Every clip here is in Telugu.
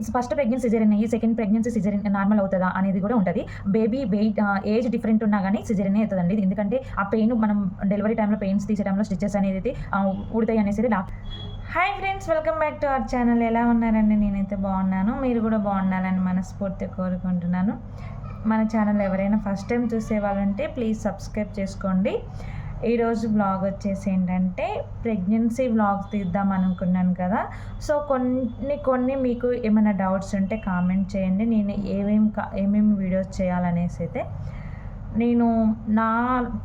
ఫస్ట్ ప్రెగ్నెన్సీ సిజరిన్ అయ్యి సెకండ్ ప్రెగ్నెన్సీ సిజరిన్ నార్మల్ అవుతుందా అనేది కూడా ఉంటుంది. బేబీ వెయిట్ ఏజ్ డిఫరెంట్ ఉన్నా కానీ సిజరీనే అవుతుందండి. ఎందుకంటే ఆ పెయిన్ మనం డెలివరీ టైంలో పెయిన్స్ తీసే టైంలో స్టిచెస్ అనేది ఆ, ఊడతాయి అనేసి hi friends welcome back to our channel. ఎలా ఉన్నారండి? నేనైతే బాగున్నాను. మీరు కూడా బాగుండాలని మనస్ఫూర్తిగా కోరుకుంటున్నాను. మన ఛానల్ ఎవరైనా ఫస్ట్ టైం చూసే వాళ్ళంటే ప్లీజ్ సబ్స్క్రైబ్ చేసుకోండి. ఈరోజు బ్లాగ్ వచ్చేసి ఏంటంటే ప్రెగ్నెన్సీ బ్లాగ్ తీద్దాం అనుకున్నాను కదా. సో కొన్ని కొన్ని మీకు ఏమైనా డౌట్స్ ఉంటే కామెంట్ చేయండి. నేను ఏమేమి కా ఏమేమి వీడియోస్ చేయాలనేసి అయితే నేను నా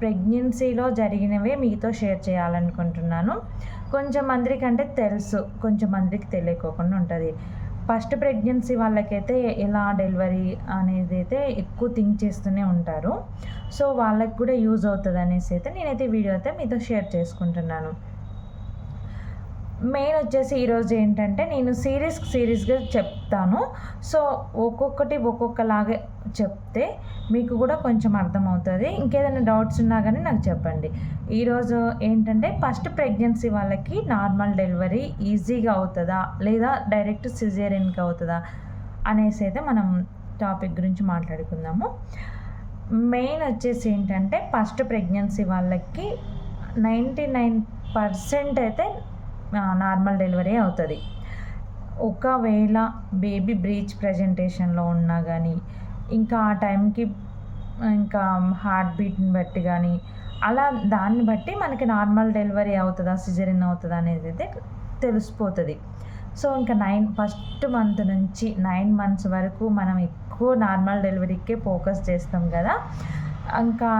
ప్రెగ్నెన్సీలో జరిగినవే మీతో షేర్ చేయాలనుకుంటున్నాను. కొంచెం మందికి అంటే తెలుసు. కొంచెం మందికి తెలియకోకుండా ఉంటుంది. ఫస్ట్ ప్రెగ్నెన్సీ వాళ్ళకైతే ఎలా డెలివరీ అనేది అయితే ఎక్కువ థింక్ చేస్తూనే ఉంటారు. సో వాళ్ళకి కూడా యూజ్ అవుతుంది అనేసి అయితే నేనైతే వీడియో అయితే మీతో షేర్ చేసుకుంటున్నాను. మెయిన్ వచ్చేసి ఈరోజు ఏంటంటే నేను సిరీస్ సిరీస్గా చెప్తాను. సో ఒక్కొక్కటి ఒక్కొక్కలాగా చెప్తే మీకు కూడా కొంచెం అర్థమవుతుంది. ఇంకేదైనా డౌట్స్ ఉన్నా కానీ నాకు చెప్పండి. ఈరోజు ఏంటంటే ఫస్ట్ ప్రెగ్నెన్సీ వాళ్ళకి నార్మల్ డెలివరీ ఈజీగా అవుతుందా? లేదా డైరెక్ట్ సిజేరియన్కి అవుతుందా? అనేసి అయితే మనం టాపిక్ గురించి మాట్లాడుకుందాము. మెయిన్ వచ్చేసి ఏంటంటే ఫస్ట్ ప్రెగ్నెన్సీ వాళ్ళకి నైంటీ నైన్ పర్సెంట్ అయితే నార్మల్ డెలివరీ అవుతుంది. ఒకవేళ బేబీ బ్రీచ్ ప్రజెంటేషన్లో ఉన్నా కానీ ఇంకా ఆ టైంకి ఇంకా హార్ట్ బీట్ని బట్టి కానీ అలా దాన్ని బట్టి మనకి నార్మల్ డెలివరీ అవుతుందా సిజరిన్ అవుతుందా అనేది అయితే తెలిసిపోతుంది. సో ఇంకా నైన్ ఫస్ట్ మంత్ నుంచి నైన్ మంత్స్ వరకు మనం ఎక్కువ నార్మల్ డెలివరీకే ఫోకస్ చేస్తాం కదా. ఇంకా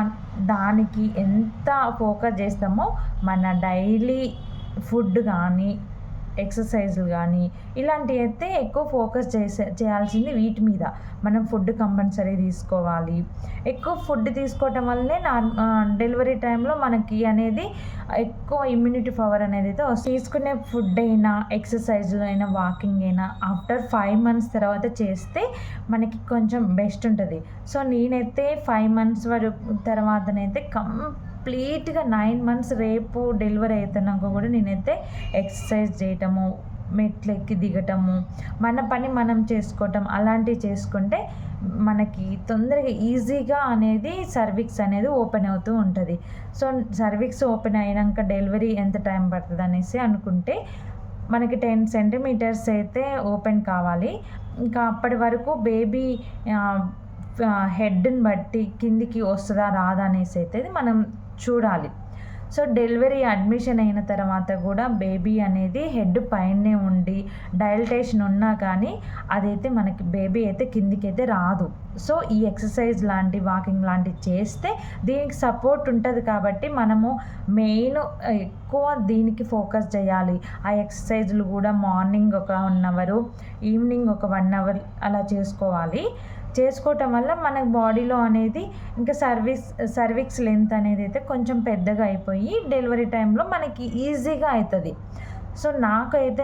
దానికి ఎంత ఫోకస్ చేస్తామో మన డైలీ ఫుడ్ కానీ ఎక్సర్సైజులు కానీ ఇలాంటివి అయితే ఎక్కువ ఫోకస్ చేసే చేయాల్సింది వీటి మీద. మనం ఫుడ్ కంపల్సరీ తీసుకోవాలి. ఎక్కువ ఫుడ్ తీసుకోవటం వల్లనే నా డెలివరీ టైంలో మనకి అనేది ఎక్కువ ఇమ్యూనిటీ పవర్ అనేది అయితే తీసుకునే ఫుడ్ అయినా ఎక్సర్సైజులు అయినా వాకింగ్ అయినా ఆఫ్టర్ ఫైవ్ మంత్స్ తర్వాత చేస్తే మనకి కొంచెం బెస్ట్ ఉంటుంది. సో నేనైతే ఫైవ్ మంత్స్ వరకు తర్వాతనైతే కం కంప్లీట్గా నైన్ మంత్స్ రేపు డెలివరీ అవుతున్నాక కూడా నేనైతే ఎక్సర్సైజ్ చేయటము మెట్లు ఎక్కి దిగటము మన పని మనం చేసుకోవటం అలాంటివి చేసుకుంటే మనకి తొందరగా ఈజీగా అనేది సర్విక్స్ అనేది ఓపెన్ అవుతూ ఉంటుంది. సో సర్విక్స్ ఓపెన్ అయినాక డెలివరీ ఎంత టైం పడుతుంది అనేసి అనుకుంటే మనకి టెన్ సెంటీమీటర్స్ అయితే ఓపెన్ కావాలి. ఇంకా అప్పటి వరకు బేబీ హెడ్ని బట్టి కిందికి వస్తుందా రాదా అనేసి అయితే మనం చూడాలి. సో డెలివరీ అడ్మిషన్ అయిన తర్వాత కూడా బేబీ అనేది హెడ్ పైనే ఉండి డైల్టేషన్ ఉన్నా కానీ అదైతే మనకి బేబీ అయితే కిందికైతే అయితే రాదు. సో ఈ ఎక్సర్సైజ్ లాంటి వాకింగ్ లాంటివి చేస్తే దీనికి సపోర్ట్ ఉంటుంది కాబట్టి మనము మెయిన్ ఎక్కువ దీనికి ఫోకస్ చేయాలి. ఆ ఎక్సర్సైజ్లు కూడా మార్నింగ్ ఒక వన్ అవరు ఈవినింగ్ ఒక వన్ అవర్ అలా చేసుకోవాలి. చేసుకోవటం వల్ల మన బాడీలో అనేది ఇంకా సర్వీస్ సర్విక్స్ లెంత్ అనేది అయితే కొంచెం పెద్దగా అయిపోయి డెలివరీ టైంలో మనకి ఈజీగా అవుతుంది సో నాకైతే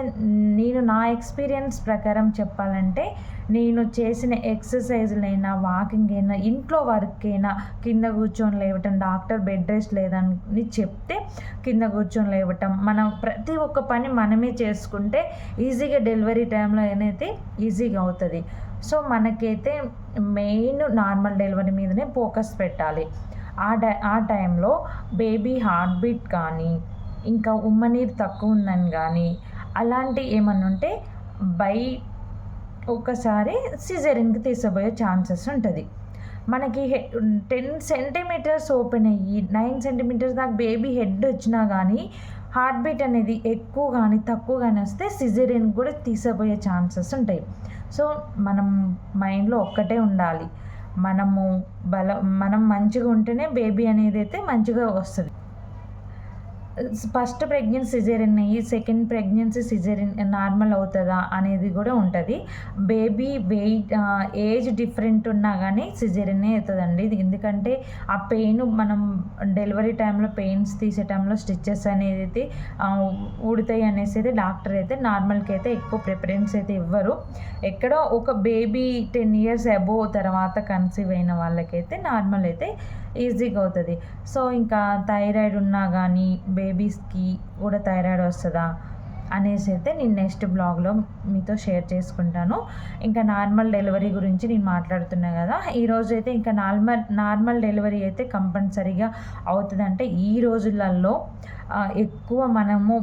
నేను నా ఎక్స్పీరియన్స్ ప్రకారం చెప్పాలంటే నేను చేసిన ఎక్సర్సైజ్లైనా వాకింగ్ అయినా ఇంట్లో వర్క్ అయినా కింద కూర్చొని లేవటం డాక్టర్ బెడ్ రెస్ట్ లేదని చెప్తే కింద కూర్చొని లేవటం మనం ప్రతి ఒక్క పని మనమే చేసుకుంటే ఈజీగా డెలివరీ టైంలో అనేది ఈజీగా అవుతుంది. సో మనకైతే మెయిన్ నార్మల్ డెలివరీ మీదనే ఫోకస్ పెట్టాలి. ఆ డై ఆ టైంలో బేబీ హార్ట్ బీట్ కానీ ఇంకా ఉమ్మనీరు తక్కువ ఉందని కానీ అలాంటి ఏమన్నా ఉంటే బై ఒకసారి సిజరింగ్కి తీసుకుపోయే ఛాన్సెస్ ఉంటుంది. మనకి టెన్ సెంటీమీటర్స్ ఓపెన్ అయ్యి నైన్ సెంటీమీటర్స్ దాకా బేబీ హెడ్ వచ్చినా కానీ హార్ట్ బీట్ అనేది ఎక్కువ కానీ తక్కువ కానీ వస్తే సిజరియన్ కూడా తీసేపోయే ఛాన్సెస్ ఉంటాయి. సో మనం మైండ్లో ఒక్కటే ఉండాలి. మనము బల మనం మంచిగా ఉంటేనే బేబీ అనేది అయితే మంచిగా వస్తుంది. ఫస్ట్ ప్రెగ్నెన్సీ సిజేరియన్ అయ్యి సెకండ్ ప్రెగ్నెన్సీ సిజేరియన్ నార్మల్ అవుతుందా అనేది కూడా ఉంటుంది. బేబీ వెయిట్ ఏజ్ డిఫరెంట్ ఉన్నా కానీ సిజేరియనే అవుతుందండి. ఎందుకంటే ఆ పెయిన్ మనం డెలివరీ టైంలో పెయిన్స్ తీసే టైంలో స్టిచ్చెస్ అనేది అయితే ఊడతాయి అనేసి అయితే డాక్టర్ అయితే నార్మల్కి అయితే ఎక్కువ ప్రిఫరెన్స్ అయితే ఇవ్వరు. ఎక్కడో ఒక బేబీ టెన్ ఇయర్స్ అబోవ్ తర్వాత కన్సీవ్ అయిన వాళ్ళకైతే నార్మల్ అయితే ఈజీగా అవుతుంది. సో ఇంకా థైరాయిడ్ ఉన్నా కానీ బేబీస్కి కూడా థైరాయిడ్ వస్తుందా అనేసి అయితే నేను నెక్స్ట్ బ్లాగ్లో మీతో షేర్ చేసుకుంటాను. ఇంకా నార్మల్ డెలివరీ గురించి నేను మాట్లాడుతున్నా కదా ఈరోజు అయితే ఇంకా నార్మల్ నార్మల్ డెలివరీ అయితే కంపల్సరీగా అవుతుందంటే ఈ రోజులలో ఎక్కువ మనము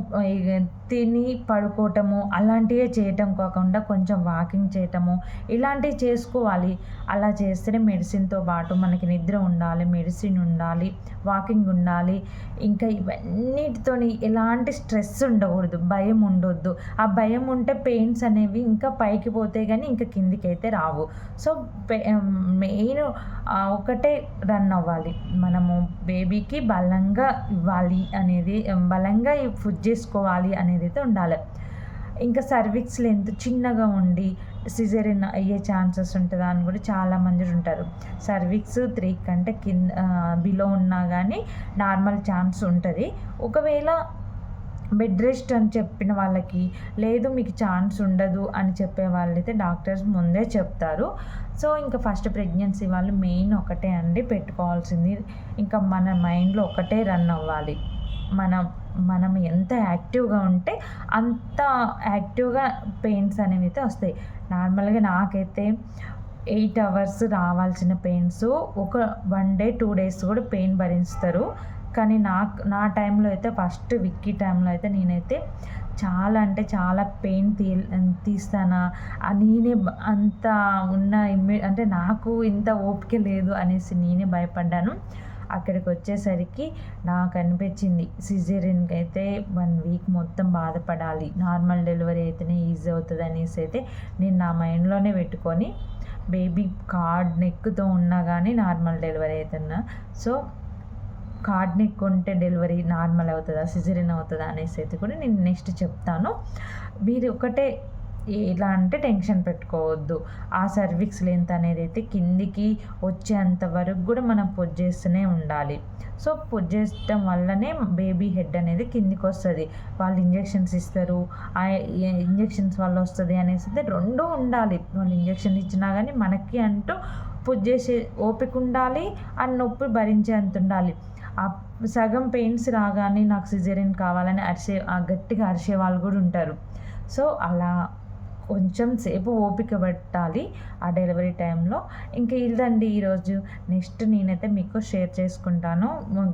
తిని పడుకోవటము అలాంటివే చేయటం కాకుండా కొంచెం వాకింగ్ చేయటము ఇలాంటివి చేసుకోవాలి. అలా చేస్తేనే మెడిసిన్తో పాటు మనకి నిద్ర ఉండాలి మెడిసిన్ ఉండాలి వాకింగ్ ఉండాలి. ఇంకా ఇవన్నిటితోని ఎలాంటి స్ట్రెస్ ఉండకూడదు భయం ఉండొద్దు. ఆ భయం ఉంటే పెయిన్స్ అనేవి ఇంకా పైకి పోతే కానీ ఇంకా కిందికి అయితే రావు. సో మెయిన్ ఒకటే రన్ అవ్వాలి. మనము బేబీకి బలంగా ఇవ్వాలి అనేది బలంగా ఫుడ్ చేసుకోవాలి అనేది అయితే ఉండాలి. ఇంకా సర్విక్స్ లెంత్ చిన్నగా ఉండి సిజరిన్ అయ్యే ఛాన్సెస్ ఉంటుందా అని కూడా చాలామంది ఉంటారు. సర్విక్స్ త్రీ కంటే కింద బిలో ఉన్నా కానీ నార్మల్ ఛాన్స్ ఉంటుంది. ఒకవేళ బెడ్ రెస్ట్ అని చెప్పిన వాళ్ళకి లేదు మీకు ఛాన్స్ ఉండదు అని చెప్పే వాళ్ళైతే డాక్టర్స్ ముందే చెప్తారు. సో ఇంకా ఫస్ట్ ప్రెగ్నెన్సీ వాళ్ళు మెయిన్ ఒకటే అండి పెట్టుకోవాల్సింది. ఇంకా మన మైండ్లో ఒకటే రన్ అవ్వాలి. మనం మనం ఎంత యాక్టివ్గా ఉంటే అంత యాక్టివ్గా పెయిన్స్ అనేవి అయితే వస్తాయి. నార్మల్గా నాకైతే ఎయిట్ అవర్స్ రావాల్సిన పెయిన్స్ ఒక వన్ డే టూ డేస్ కూడా పెయిన్ భరిస్తారు కానీ నాకు నా టైంలో అయితే ఫస్ట్ విక్కీ టైంలో అయితే నేనైతే చాలా అంటే చాలా పెయిన్ తీ తీస్తానా. నేనే అంత ఉన్న ఇమ్మే అంటే నాకు ఇంత ఓపిక లేదు అనేసి నేనే భయపడ్డాను. అక్కడికి వచ్చేసరికి నాకు అనిపించింది సిజేరియన్కి అయితే వన్ వీక్ మొత్తం బాధపడాలి నార్మల్ డెలివరీ అయితేనే ఈజీ అవుతుంది అనేసి అయితే నేను నా మైండ్లోనే పెట్టుకొని బేబీ కార్డ్ నెక్తో ఉన్నా కానీ నార్మల్ డెలివరీ అవుతున్నా సో కార్డ్ నెక్ ఉంటే డెలివరీ నార్మల్ అవుతుందా సిజరిన్ అవుతుందా అనేసి అయితే కూడా నేను నెక్స్ట్ చెప్తాను. మీరు ఒకటే ఎలా అంటే టెన్షన్ పెట్టుకోవద్దు. ఆ సర్విక్స్ లెంత్ అనేది అయితే కిందికి వచ్చేంత వరకు కూడా మనం పొజ్ చేస్తూనే ఉండాలి. సో పొజ్ చేయడం వల్లనే బేబీ హెడ్ అనేది కిందికి వస్తుంది. వాళ్ళు ఇంజెక్షన్స్ ఇస్తారు. ఆ ఇంజెక్షన్స్ వల్ల వస్తుంది అనేసి రెండు ఉండాలి. వాళ్ళు ఇంజెక్షన్ ఇచ్చినా కానీ మనకి అంటూ పొజ్ చేసే ఓపిక ఉండాలి. ఆ నొప్పి భరించేంత ఉండాలి. సగం పెయిన్స్ రాగానే నాకు సిజేరియన్ కావాలని అరిసే గట్టిగా అరిసే వాళ్ళు కూడా ఉంటారు. సో అలా కొంచెం సేపు ఓపిక పట్టాలి ఆ డెలివరీ టైంలో. ఇంకా ఇదండి ఈరోజు. నెక్స్ట్ నేనైతే మీకు షేర్ చేసుకుంటాను.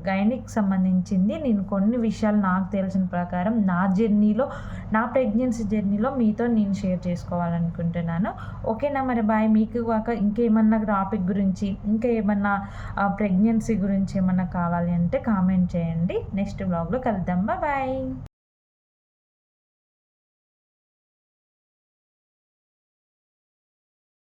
గైనిక్ సంబంధించింది నేను కొన్ని విషయాలు నాకు తెలిసిన ప్రకారం నా జర్నీలో నా ప్రెగ్నెన్సీ జర్నీలో మీతో నేను షేర్ చేసుకోవాలనుకుంటున్నాను. ఓకేనా మరి బాయ్? మీకు కాక ఇంకేమన్నా టాపిక్ గురించి ఇంకా ఏమన్నా ప్రెగ్నెన్సీ గురించి ఏమన్నా కావాలి అంటే కామెంట్ చేయండి. నెక్స్ట్ బ్లాగ్లో కలుద్దాం. బాయ్.